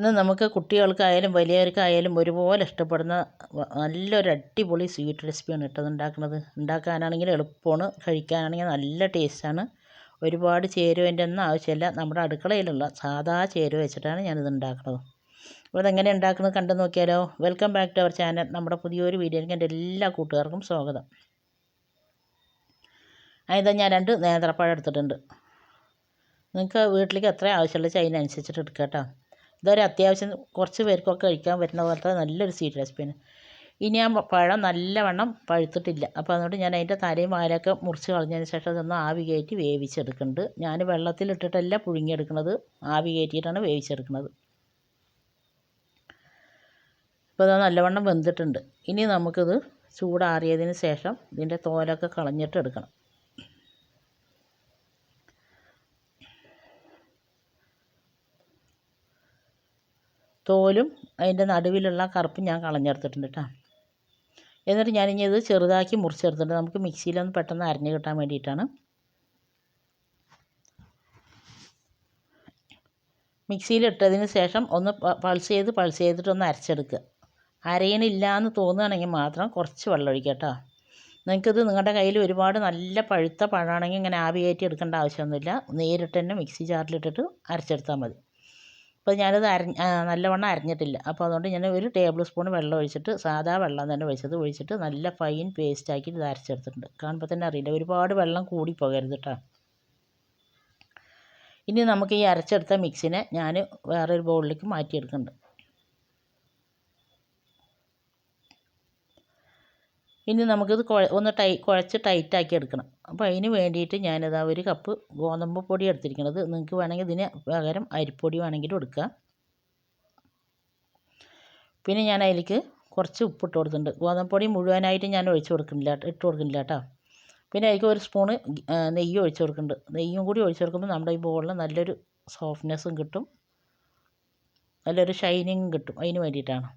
ഇന്ന് നമുക്ക് കുട്ടികൾക്കായാലും വലിയവർക്കായാലും ഒരുപോലെ ഇഷ്ടപ്പെടുന്ന നല്ലൊരു അടിപൊളി സ്വീറ്റ് റെസിപ്പിയാണ് കേട്ടോ ഉണ്ടാക്കുന്നത് ഉണ്ടാക്കാനാണെങ്കിൽ എളുപ്പമാണ് കഴിക്കാനാണെങ്കിൽ നല്ല ടേസ്റ്റാണ്. ഒരുപാട് ചേരുവന്റെ ഒന്നും ആവശ്യമില്ല. നമ്മുടെ അടുക്കളയിലുള്ള സാധാ ചേരുവ വെച്ചിട്ടാണ് ഞാനിത് ഉണ്ടാക്കുന്നത്. അപ്പോൾ അതെങ്ങനെ ഉണ്ടാക്കുന്നത് കണ്ടു നോക്കിയാലോ? Welcome back to our channel നമ്മുടെ പുതിയൊരു വീഡിയോയിലേക്ക് എന്റെ എല്ലാ കൂട്ടുകാർക്കും സ്വാഗതം. അതിതാ ഞാൻ രണ്ട് നേന്ത്രപ്പഴം എടുത്തിട്ടുണ്ട്. നിങ്ങൾക്ക് വീട്ടിലേക്ക് എത്ര ആവശ്യമുള്ള അതിനനുസരിച്ചിട്ട് എടുക്കാം കേട്ടോ. ഇതൊരു അത്യാവശ്യം കുറച്ച് പേർക്കൊക്കെ കഴിക്കാൻ പറ്റുന്ന പോലത്തെ നല്ലൊരു സ്വീറ്റ് റെസിപ്പിയാണ്. ഇനി ആ പഴം നല്ലവണ്ണം പഴുത്തിട്ടില്ല. അപ്പോൾ അതുകൊണ്ട് ഞാൻ അതിന്റെ തലയും വാലൊക്കെ മുറിച്ച് കളഞ്ഞതിന് ശേഷം അതൊന്ന് ആവി കയറ്റി വേവിച്ചെടുക്കുന്നുണ്ട്. ഞാൻ വെള്ളത്തിലിട്ടിട്ടല്ല പുഴുങ്ങിയെടുക്കുന്നത്. ആവി കയറ്റിയിട്ടാണ് വേവിച്ചെടുക്കുന്നത്. അപ്പോൾ അത് നല്ലവണ്ണം വെന്തിട്ടുണ്ട്. ഇനി നമുക്കിത് ചൂടാറിയതിന് ശേഷം ഇതിന്റെ തോലൊക്കെ കളഞ്ഞിട്ട് എടുക്കണം. തോലും അതിന്റെ നടുവിലുള്ള കറുപ്പും ഞാൻ കളഞ്ഞെടുത്തിട്ടുണ്ട് കേട്ടോ. എന്നിട്ട് ഞാനിനി ഇത് ചെറുതാക്കി മുറിച്ചെടുത്തിട്ടുണ്ട്. നമുക്ക് മിക്സിയിലൊന്ന് പെട്ടെന്ന് അരഞ്ഞ് കിട്ടാൻ വേണ്ടിയിട്ടാണ്. മിക്സിയിലിട്ടതിന് ശേഷം ഒന്ന് പൾസ് ചെയ്ത് പൾസ് ചെയ്തിട്ട് ഒന്ന് അരച്ചെടുക്കുക. അരയണില്ല എന്ന് തോന്നുകയാണെങ്കിൽ മാത്രം കുറച്ച് വെള്ളം ഒഴിക്കുക കേട്ടോ. നിങ്ങൾക്കിത് നിങ്ങളുടെ കയ്യിൽ ഒരുപാട് നല്ല പഴുത്ത പഴമാണെങ്കിൽ ഇങ്ങനെ ആവി കയറ്റി എടുക്കേണ്ട ആവശ്യമൊന്നുമില്ല. നേരിട്ട് തന്നെ മിക്സി ജാറിലിട്ടിട്ട് അരച്ചെടുത്താൽ മതി. അപ്പോൾ ഞാനത് അരഞ്ഞ് നല്ലവണ്ണം അരഞ്ഞിട്ടില്ല. അപ്പോൾ അതുകൊണ്ട് ഞാൻ ഒരു ടേബിൾ സ്പൂൺ വെള്ളം ഒഴിച്ചിട്ട് സാധാ വെള്ളം തന്നെ ഒഴിച്ചത് ഒഴിച്ചിട്ട് നല്ല ഫൈൻ പേസ്റ്റ് ആക്കി ഇത് അരച്ചെടുത്തിട്ടുണ്ട്. കാണുമ്പോൾ തന്നെ അറിയില്ല. ഒരുപാട് വെള്ളം കൂടി പോകരുത് കേട്ടോ ഇനി നമുക്ക് ഈ അരച്ചെടുത്ത മിക്സിനെ ഞാൻ വേറൊരു ബൗളിലേക്ക് മാറ്റിയെടുക്കുന്നുണ്ട്. ഇനി നമുക്കിത് ഒന്ന് ടൈ കുഴച്ച് ടൈറ്റാക്കി എടുക്കണം. അപ്പോൾ അതിന് വേണ്ടിയിട്ട് ഞാനിതാ ഒരു കപ്പ് ഗോതമ്പ് പൊടി എടുത്തിരിക്കണത്. നിങ്ങൾക്ക് വേണമെങ്കിൽ ഇതിന് പകരം അരിപ്പൊടി വേണമെങ്കിലും എടുക്കുക പിന്നെ ഞാൻ അതിലേക്ക് കുറച്ച് ഉപ്പിട്ട് കൊടുത്തിട്ടുണ്ട്. ഗോതമ്പ് പൊടി മുഴുവനായിട്ട് ഞാൻ ഒഴിച്ച് കൊടുക്കുന്നില്ല ഇട്ട് കൊടുക്കുന്നില്ല കേട്ടോ പിന്നെ അതിലേക്ക് ഒരു സ്പൂണ് നെയ്യ് ഒഴിച്ച് കൊടുക്കുന്നുണ്ട്. നെയ്യും കൂടി ഒഴിച്ച് കൊടുക്കുമ്പോൾ നമ്മുടെ ഈ ബോളിന് നല്ലൊരു സോഫ്റ്റ്നെസ്സും കിട്ടും. നല്ലൊരു ഷൈനിങ്ങും കിട്ടും. അതിന് വേണ്ടിയിട്ടാണ്.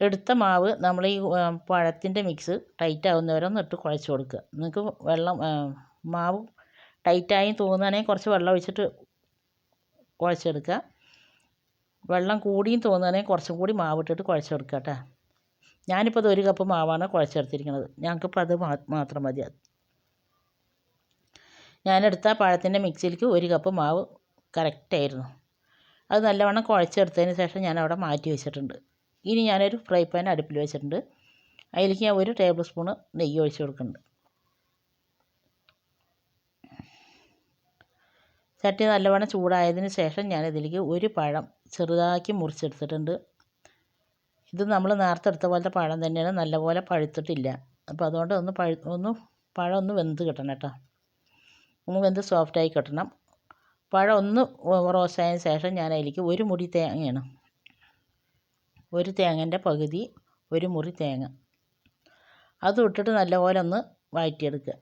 എടുത്ത മാവ് നമ്മൾ ഈ പഴത്തിന്റെ മിക്സ് ടൈറ്റ് ആവുന്നവരെ ഒന്ന് ഇട്ട് കുഴച്ച് കൊടുക്കുക. നിങ്ങൾക്ക് വെള്ളം മാവ് ടൈറ്റായി തോന്നുകയാണെങ്കിൽ കുറച്ച് വെള്ളം ഒഴിച്ചിട്ട് കുഴച്ചെടുക്കുക. വെള്ളം കൂടിയും തോന്നുകയാണെങ്കിൽ കുറച്ചും കൂടി മാവ് ഇട്ടിട്ട് കുഴച്ചെടുക്കുക കേട്ടോ. ഞാനിപ്പോൾ അത് ഒരു കപ്പ് മാവാണ് കുഴച്ചെടുത്തിരിക്കുന്നത്. ഞങ്ങൾക്കിപ്പോൾ അത് മാത്രം മതി. ഞാനെടുത്ത പഴത്തിന്റെ മിക്സിയിലേക്ക് ഒരു കപ്പ് മാവ് കറക്റ്റായിരുന്നു അത് നല്ലവണ്ണം കുഴച്ചെടുത്തതിന് ശേഷം ഞാൻ അവിടെ മാറ്റി വെച്ചിട്ടുണ്ട്. ഇനി ഞാനൊരു ഫ്രൈ പാൻ അടുപ്പിൽ വെച്ചിട്ടുണ്ട്. അതിലേക്ക് ഞാൻ ഒരു ടേബിൾ സ്പൂണ് നെയ്യ് ഒഴിച്ച് കൊടുക്കുന്നുണ്ട്. ചട്ടി നല്ലവണ്ണം ചൂടായതിന് ശേഷം ഞാൻ ഇതിലേക്ക് ഒരു പഴം ചെറുതാക്കി മുറിച്ചെടുത്തിട്ടുണ്ട്. ഇത് നമ്മൾ നേരത്തെ എടുത്ത പോലത്തെ പഴം തന്നെയാണ് നല്ലപോലെ പഴുത്തിട്ടില്ല. അപ്പോൾ അതുകൊണ്ട് ഒന്ന് പഴു ഒന്ന് പഴം ഒന്ന് വെന്ത് കിട്ടണം കേട്ടോ. ഒന്ന് വെന്ത് സോഫ്റ്റായി കിട്ടണം. പഴം ഒന്ന് റോസ്റ്റായതിന് ശേഷം ഞാൻ അതിലേക്ക് ഒരു മുടി തേങ്ങയാണ് ഒരു തേങ്ങേന്റെ പകുതി ഒരു മുറി തേങ്ങ. അതും ഇട്ടിട്ട് നല്ലപോലെ ഒന്ന് വഴറ്റിയെടുക്കുക.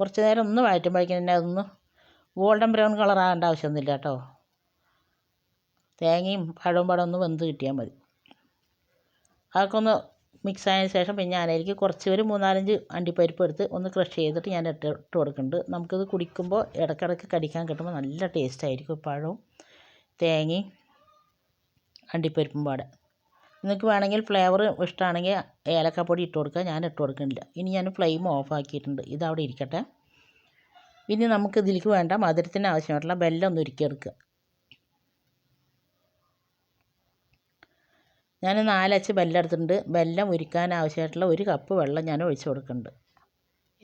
കുറച്ച് നേരം ഒന്ന് വഴറ്റുമ്പോഴേക്കും തന്നെ അതൊന്ന് ഗോൾഡൻ ബ്രൗൺ കളർ ആകേണ്ട ആവശ്യമൊന്നുമില്ല കേട്ടോ. തേങ്ങയും പഴവും പഴം ഒന്ന് വെന്ത് കിട്ടിയാൽ മതി. അതൊക്കെ ഒന്ന് മിക്സ് ആയതിന് ശേഷം പിന്നെ ഞാനതിലേക്ക് കുറച്ച് ഒരു മൂന്നാലഞ്ച് അണ്ടിപ്പരിപ്പ് എടുത്ത് ഒന്ന് ക്രഷ് ചെയ്തിട്ട് ഞാൻ ഇട്ട് ഇട്ട് കൊടുക്കുന്നുണ്ട്. നമുക്കിത് കുടിക്കുമ്പോൾ ഇടയ്ക്കിടയ്ക്ക് കടിക്കാൻ കിട്ടുമ്പോൾ നല്ല ടേസ്റ്റ് ആയിരിക്കും പഴവും തേങ്ങയും അണ്ടിപ്പരിപ്പും പാടെ. നിങ്ങൾക്ക് വേണമെങ്കിൽ ഫ്ലേവർ ഇഷ്ടമാണെങ്കിൽ ഏലക്കപ്പൊടി ഇട്ട് കൊടുക്കുക. ഞാൻ ഇട്ട് കൊടുക്കുന്നില്ല. ഇനി ഞാൻ ഫ്ലെയിം ഓഫ് ആക്കിയിട്ടുണ്ട്. ഇതവിടെ ഇരിക്കട്ടെ. ഇനി നമുക്ക് ഇതിലേക്ക് വേണ്ട മധുരത്തിന് ആവശ്യമായിട്ടുള്ള ബെല്ലം ഒന്ന് ഉരുക്കിയെടുക്കുക ഞാൻ നാലച്ച് ബെല്ലം എടുത്തിട്ടുണ്ട്. ബെല്ലം ഉരുക്കാൻ ആവശ്യമായിട്ടുള്ള ഒരു കപ്പ് വെള്ളം ഞാൻ ഒഴിച്ചു കൊടുക്കുന്നുണ്ട്.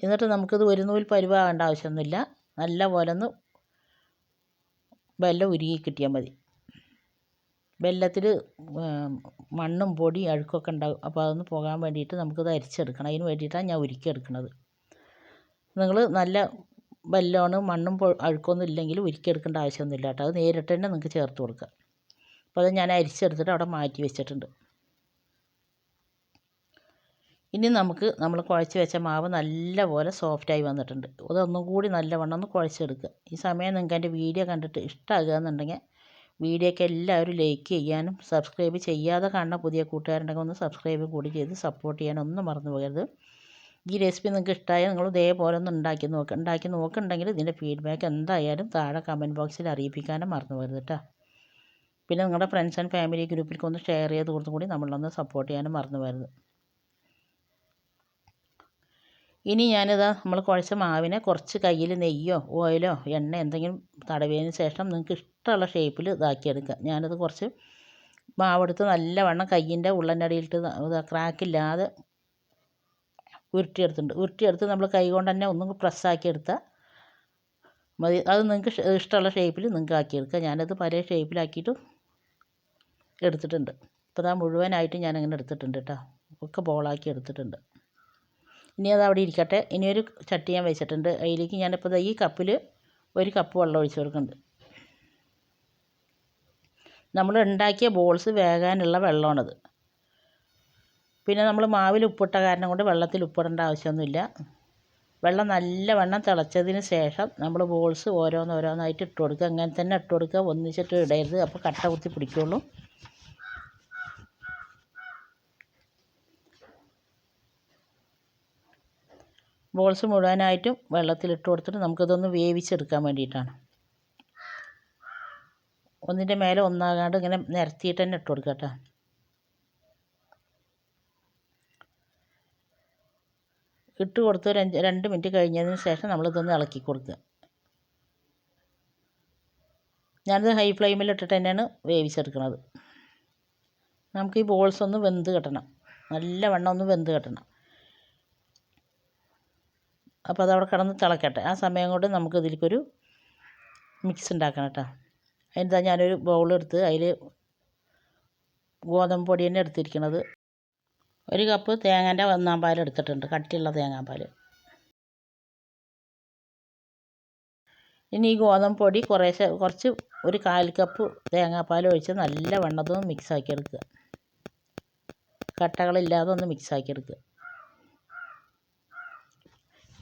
എന്നിട്ട് നമുക്കിത് ഒരു നൂൽ പരുവാകേണ്ട ആവശ്യമൊന്നുമില്ല. നല്ല പോലെ ഒന്ന് ബെല്ലം ഉരുകി കിട്ടിയാൽ മതി. വെള്ളത്തിൽ മണ്ണും പൊടിയും അഴുക്കൊക്കെ ഉണ്ടാകും അപ്പോൾ അതൊന്ന് പോകാൻ വേണ്ടിയിട്ട് നമുക്കത് അരിച്ചെടുക്കണം. അതിന് വേണ്ടിയിട്ടാണ് ഞാൻ ഉരുക്കിയെടുക്കുന്നത് നിങ്ങൾ നല്ല വെല്ലമാണ് മണ്ണും അഴുക്കൊന്നും ഇല്ലെങ്കിൽ ഉരുക്കിയെടുക്കേണ്ട ആവശ്യമൊന്നുമില്ല കേട്ടോ. അത് നേരിട്ട് തന്നെ നിങ്ങൾക്ക് ചേർത്ത് കൊടുക്കുക അപ്പോൾ അത് ഞാൻ അരിച്ചെടുത്തിട്ട് അവിടെ മാറ്റി വെച്ചിട്ടുണ്ട്. ഇനി നമുക്ക് നമ്മൾ കുഴച്ച് വെച്ച മാവ് നല്ലപോലെ സോഫ്റ്റായി വന്നിട്ടുണ്ട്. അതൊന്നും കൂടി നല്ലവണ്ണം ഒന്ന് കുഴച്ചെടുക്കുക. ഈ സമയം നിങ്ങൾക്ക് എന്റെ വീഡിയോ കണ്ടിട്ട് ഇഷ്ടമാകുക എന്നുണ്ടെങ്കിൽ വീഡിയോയ്ക്ക് എല്ലാവരും ലൈക്ക് ചെയ്യാനും സബ്സ്ക്രൈബ് ചെയ്യാതെ കാണുന്ന പുതിയ കൂട്ടുകാരുണ്ടെങ്കിൽ ഒന്ന് സബ്സ്ക്രൈബ് കൂടി ചെയ്ത് സപ്പോർട്ട് ചെയ്യാനൊന്നും മറന്നു പോകരുത്. ഈ റെസിപ്പി നിങ്ങൾക്ക് ഇഷ്ടമായാൽ നിങ്ങൾ ഇതേപോലെ ഒന്ന് ഉണ്ടാക്കി നോക്കുക ഉണ്ടാക്കി നോക്കുന്നുണ്ടെങ്കിൽ ഇതിന്റെ ഫീഡ്ബാക്ക് എന്തായാലും താഴെ കമന്റ് ബോക്സിൽ അറിയിപ്പിക്കാനും മറന്നു പോകരുത് കേട്ടോ പിന്നെ നിങ്ങളുടെ ഫ്രണ്ട്സ് ആൻഡ് ഫാമിലി ഗ്രൂപ്പിലേക്ക് ഒന്ന് ഷെയർ ചെയ്ത് കൊടുത്തും കൂടി നമ്മളൊന്ന് സപ്പോർട്ട് ചെയ്യാനും മറന്നു പോകരുത്. ഇനി ഞാനിതാ നമ്മൾ കുഴച്ച മാവിനെ കുറച്ച് കയ്യിൽ നെയ്യോ ഓയിലോ എണ്ണ എന്തെങ്കിലും തടവിയതിന് ശേഷം നിങ്ങൾക്ക് ഇഷ്ടമുള്ള ഷേപ്പിൽ ഇതാക്കിയെടുക്കുക. ഞാനത് കുറച്ച് മാവെടുത്ത് നല്ലവണ്ണം കയ്യിന്റെ ഉള്ളനടിയിലിട്ട് ക്രാക്കില്ലാതെ ഉരുട്ടിയെടുത്തിട്ടുണ്ട്. ഉരുട്ടിയെടുത്ത് നമ്മൾ കൈ കൊണ്ട് തന്നെ ഒന്നും പ്രസ്സാക്കി എടുത്താൽ മതി. അത് നിങ്ങൾക്ക് ഇഷ്ടമുള്ള ഷേപ്പിൽ നിങ്ങൾക്ക് ആക്കിയെടുക്കുക. ഞാനത് പല ഷേപ്പിലാക്കിയിട്ട് എടുത്തിട്ടുണ്ട്. ഇപ്പോൾ ഇതാ മുഴുവനായിട്ട് ഞാനങ്ങനെ എടുത്തിട്ടുണ്ട് കേട്ടോ. ഒക്കെ ബോളാക്കി എടുത്തിട്ടുണ്ട്. ഇനി അത് അവിടെ ഇരിക്കട്ടെ. ഇനി ഒരു ചട്ടി ഞാൻ വെച്ചിട്ടുണ്ട്. അതിലേക്ക് ഞാനിപ്പോൾ ഈ കപ്പിൽ ഒരു കപ്പ് വെള്ളം ഒഴിച്ച് കൊടുക്കുന്നുണ്ട്. നമ്മൾ ഉണ്ടാക്കിയ ബോൾസ് വേകാനുള്ള വെള്ളമാണത്. പിന്നെ നമ്മൾ മാവിൽ ഉപ്പിട്ട കാരണം കൊണ്ട് വെള്ളത്തിൽ ഉപ്പിടേണ്ട ആവശ്യമൊന്നുമില്ല. വെള്ളം നല്ലവണ്ണം തിളച്ചതിന് ശേഷം നമ്മൾ ബോൾസ് ഓരോന്നോരോന്നായിട്ട് ഇട്ട് കൊടുക്കുക. അങ്ങനെ തന്നെ ഇട്ട് കൊടുക്കുക. ഒന്നിച്ചിട്ട് ഇടരുത്. അപ്പോൾ കട്ട കുത്തി പിടിക്കുള്ളൂ. ബോൾസ് മുഴുവനായിട്ടും വെള്ളത്തിലിട്ട് കൊടുത്തിട്ട് നമുക്കിതൊന്ന് വേവിച്ചെടുക്കാൻ വേണ്ടിയിട്ടാണ്. ഒന്നിന്റെ മേലെ ഒന്നാകാണ്ട് ഇങ്ങനെ നിരത്തിയിട്ട് തന്നെ ഇട്ട് കൊടുക്കുക കേട്ടോ. ഇട്ട് കൊടുത്ത് ഒരു രണ്ട് മിനിറ്റ് കഴിഞ്ഞതിന് ശേഷം നമ്മളിതൊന്ന് ഇളക്കി കൊടുക്കുക. ഞാനിത് ഹൈ ഫ്ലെയിമിൽ ഇട്ടിട്ട് തന്നെയാണ് വേവിച്ചെടുക്കുന്നത്. നമുക്ക് ഈ ബോൾസ് ഒന്ന് വെന്ത് കിട്ടണം. നല്ല വണ്ണം ഒന്ന് വെന്ത് കിട്ടണം. അപ്പോൾ അതവിടെ കിടന്ന് തിളക്കട്ടെ. ആ സമയം കൊണ്ട് നമുക്ക് ഇതിലേക്കൊരു മിക്സ് ഉണ്ടാക്കണം കേട്ടോ. എന്താ ഞാനൊരു ബൗളെടുത്ത് അതിൽ ഗോതമ്പ് പൊടി തന്നെ എടുത്തിരിക്കണത്. ഒരു കപ്പ് തേങ്ങേന്റെ ഒന്നാം പാൽ എടുത്തിട്ടുണ്ട്. കട്ടിയുള്ള തേങ്ങാപ്പാൽ ഇനി ഈ ഗോതമ്പ് പൊടി കുറേശ്ശെ കുറച്ച് ഒരു കാൽ കപ്പ് തേങ്ങാപ്പാൽ ഒഴിച്ച് നല്ല വെണ്ണത്തൊന്ന് മിക്സ് ആക്കി എടുക്കുക. കട്ടകളില്ലാതെ ഒന്ന് മിക്സ് ആക്കി എടുക്കുക.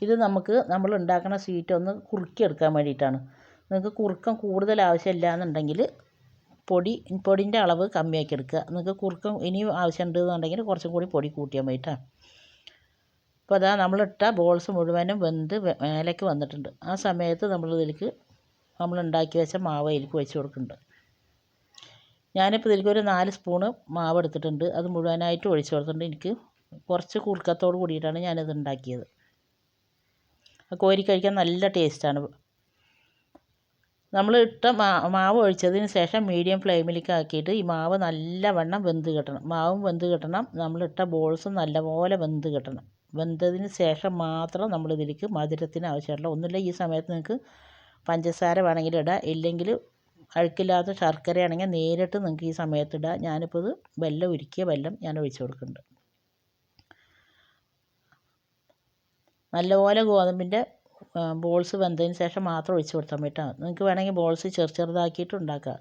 ഇത് നമുക്ക് നമ്മൾ ഉണ്ടാക്കുന്ന സ്വീറ്റ് ഒന്ന് കുറുക്കിയെടുക്കാൻ വേണ്ടിയിട്ടാണ്. നിങ്ങൾക്ക് കുറുക്കം കൂടുതൽ ആവശ്യമില്ല എന്നുണ്ടെങ്കിൽ പൊടി പൊടിന്റെ അളവ് കമ്മിയാക്കി എടുക്കുക. നിങ്ങൾക്ക് കുറുക്കം ഇനിയും ആവശ്യമുണ്ട് എന്നുണ്ടെങ്കിൽ കുറച്ചും കൂടി പൊടി കൂട്ടിയാൽ മതി കേട്ടോ. അപ്പോൾ അതാ നമ്മളിട്ട ബോൾസ് മുഴുവനും വെന്ത് മേലേക്ക് വന്നിട്ടുണ്ട്. ആ സമയത്ത് നമ്മൾ ഇതിലേക്ക് നമ്മൾ ഉണ്ടാക്കി വെച്ച മാവ് അതിലേക്ക് വെച്ച് കൊടുക്കുന്നുണ്ട്. ഞാനിപ്പോൾ ഇതിലേക്ക് ഒരു നാല് സ്പൂണ് മാവ് എടുത്തിട്ടുണ്ട്. അത് മുഴുവനായിട്ട് ഒഴിച്ച് കൊടുത്തിട്ടുണ്ട്. എനിക്ക് കുറച്ച് കുറുക്കത്തോട് കൂടിയിട്ടാണ് ഞാനിത് ഉണ്ടാക്കിയത്. കോരി കഴിക്കാൻ നല്ല ടേസ്റ്റാണ്. നമ്മൾ ഇട്ട മാവ് ഒഴിച്ചതിന് ശേഷം മീഡിയം ഫ്ലെയിമിലേക്ക് ആക്കിയിട്ട് ഈ മാവ് നല്ലവണ്ണം വെന്ത് കിട്ടണം. മാവും വെന്ത് കിട്ടണം. നമ്മളിട്ട ബോൾസും നല്ലപോലെ വെന്ത് കിട്ടണം. വെന്തതിന് ശേഷം മാത്രം നമ്മൾ ഇതിലേക്ക് മധുരത്തിന് ആവശ്യമുള്ള ഒന്നുമില്ല ഈ സമയത്ത് നിങ്ങൾക്ക് പഞ്ചസാര വേണമെങ്കിൽ ഇടാം. ഇല്ലെങ്കിൽ അഴുക്കില്ലാത്ത ശർക്കരയാണെങ്കിൽ നേരിട്ട് നിങ്ങൾക്ക് ഈ സമയത്ത് ഇടാം. ഞാനിപ്പോൾ ഇത് വെല്ലം ഉരുക്കിയ വെല്ലം ഞാൻ ഒഴിച്ച് കൊടുക്കുന്നുണ്ട്. നല്ലപോലെ ഗോതമ്പിന്റെ ബോൾസ് വെന്തതിന് ശേഷം മാത്രം ഒഴിച്ച് കൊടുത്താൽ മതി കേട്ടോ നിങ്ങൾക്ക് വേണമെങ്കിൽ ബോൾസ് ചെറു ചെറുതാക്കിയിട്ട് ഉണ്ടാക്കാം.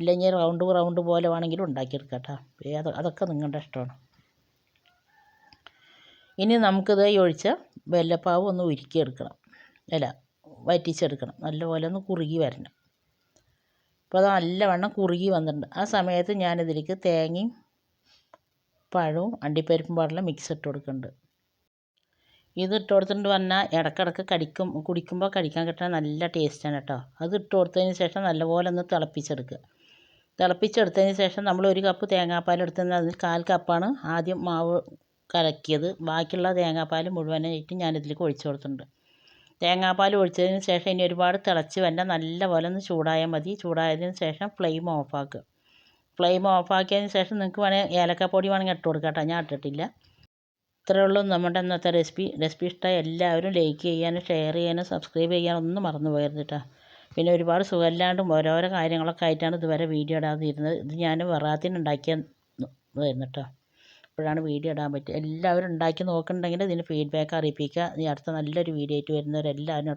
ഇല്ലെങ്കിൽ റൗണ്ട് റൗണ്ട് പോലെ വേണമെങ്കിലും ഉണ്ടാക്കിയെടുക്കാം കേട്ടോ അതൊക്കെ നിങ്ങളുടെ ഇഷ്ടമാണ്. ഇനി നമുക്കിത് ഒഴിച്ച വെല്ലപ്പാവ് ഒന്ന് ഉരുക്കിയെടുക്കണം. അല്ല വറ്റിച്ചെടുക്കണം. നല്ലപോലെ ഒന്ന് കുറുകി വരണം. അപ്പോൾ അത് നല്ലവണ്ണം കുറുകി വന്നിട്ടുണ്ട്. ആ സമയത്ത് ഞാനിതിലേക്ക് തേങ്ങയും പഴവും അണ്ടിപ്പരിപ്പും പാടെല്ലാം മിക്സ് ഇട്ട് കൊടുക്കുന്നുണ്ട്. ഇത് ഇട്ട് കൊടുത്തിട്ട് പറഞ്ഞാൽ ഇടക്കിടക്ക് കടിക്കും കുടിക്കുമ്പോൾ കടിക്കാൻ കിട്ടണ നല്ല ടേസ്റ്റാണ് കേട്ടോ അത് ഇട്ട് കൊടുത്തതിന് ശേഷം നല്ലപോലെ ഒന്ന് തിളപ്പിച്ചെടുക്കുക തിളപ്പിച്ചെടുത്തതിന് ശേഷം നമ്മൾ ഒരു കപ്പ് തേങ്ങാപ്പാൽ എടുത്തതിന് അതിൽ കാൽ കപ്പാണ് ആദ്യം മാവ് കലക്കിയത്. ബാക്കിയുള്ള തേങ്ങാപ്പാൽ മുഴുവനായിട്ട് ഞാനിതിലേക്ക് ഒഴിച്ചു കൊടുത്തിട്ടുണ്ട്. തേങ്ങാപ്പാൽ ഒഴിച്ചതിന് ശേഷം ഇനി ഒരുപാട് തിളച്ച് വല്ല നല്ലപോലെ ഒന്ന് ചൂടായാൽ മതി. ചൂടായതിന് ശേഷം ഫ്ലെയിം ഓഫാക്കുക ഫ്ലെയിം ഓഫാക്കിയതിന് ശേഷം നിങ്ങൾക്ക് വേണമെങ്കിൽ ഏലക്കപ്പൊടി വേണമെങ്കിൽ ഇട്ട് കൊടുക്കാം കേട്ടോ ഞാൻ ഇട്ടിട്ടില്ല. ഇത്രയേ ഉള്ളൂ നമ്മുടെ ഇന്നത്തെ റെസിപ്പി. റെസിപ്പി ഇഷ്ടമായ എല്ലാവരും ലൈക്ക് ചെയ്യാനും ഷെയർ ചെയ്യാനും സബ്സ്ക്രൈബ് ചെയ്യാനും ഒന്നും മറന്നു പോകരുത് കേട്ടോ. പിന്നെ ഒരുപാട് സുഖമില്ലാണ്ടും ഓരോരോ കാര്യങ്ങളൊക്കെ ആയിട്ടാണ് ഇതുവരെ വീഡിയോ ഇടാതെ ഇരുന്നത് ഇത് ഞാൻ വെറാത്തിന് ഉണ്ടാക്കിയ വരുന്നു കേട്ടോ. ഇപ്പോഴാണ് വീഡിയോ ഇടാൻ പറ്റുക എല്ലാവരും ഉണ്ടാക്കി നോക്കുന്നുണ്ടെങ്കിൽ ഇതിന് ഫീഡ്ബാക്ക് അറിയിപ്പിക്കുക. ഇനി അടുത്ത നല്ലൊരു വീഡിയോ ആയിട്ട് വരുന്നവരെല്ലാവരും